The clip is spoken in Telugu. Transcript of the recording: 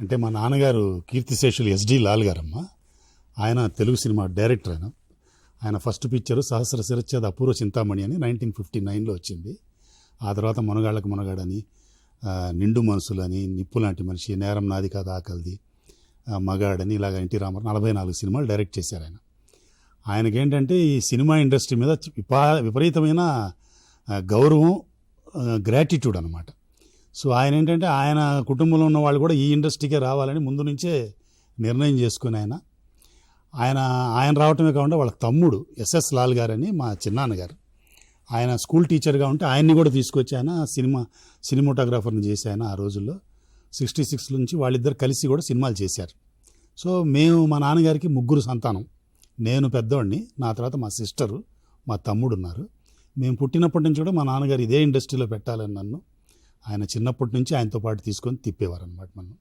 అంటే మా నాన్నగారు కీర్తిశేషులు ఎస్డి లాల్ గారమ్మ. ఆయన తెలుగు సినిమా డైరెక్టర్ ఆయన. ఆయన ఫస్ట్ పిక్చరు సహస్ర శిరచ్ఛేద అపూర్వ చింతామణి అని నైన్టీన్ ఫిఫ్టీ నైన్లో వచ్చింది. ఆ తర్వాత మునగాళ్ళకు మునగాడని నిండు మనసులని నిప్పు లాంటి మనిషి నేరం నాది కాదు ఆకలిది మగాడని ఇలాగ ఎన్టీ రామారావు నలభై నాలుగు సినిమాలు డైరెక్ట్ చేశారు ఆయన. ఆయనకేంటంటే ఈ సినిమా ఇండస్ట్రీ మీద విపా విపరీతమైన గౌరవం గ్రాటిట్యూడ్ అనమాట సో ఆయన ఏంటంటే ఆయన కుటుంబంలో ఉన్న వాళ్ళు కూడా ఈ ఇండస్ట్రీకే రావాలని ముందు నుంచే నిర్ణయం చేసుకుని ఆయన. ఆయన ఆయన రావటమే కాకుండా వాళ్ళ తమ్ముడు ఎస్ఎస్ లాల్ గారని మా చిన్నాన్నగారు. ఆయన స్కూల్ టీచర్గా ఉంటే ఆయన్ని కూడా తీసుకొచ్చి ఆయన సినిమా సినిమాటోగ్రాఫర్ని చేశాయన ఆ రోజుల్లో సిక్స్టీ సిక్స్ నుంచి వాళ్ళిద్దరు కలిసి కూడా సినిమాలు చేశారు. సో మేము మా నాన్నగారికి ముగ్గురు సంతానం. నేను పెద్దవాడిని నా తర్వాత మా సిస్టరు మా తమ్ముడు ఉన్నారు మేము పుట్టినప్పటి నుంచి కూడా మా నాన్నగారు ఇదే ఇండస్ట్రీలో పెట్టాలని నన్ను ఆయన చిన్నప్పటి నుంచి ఆయనతో పాటు తీసుకొని తిప్పేవారు అనమాట మనం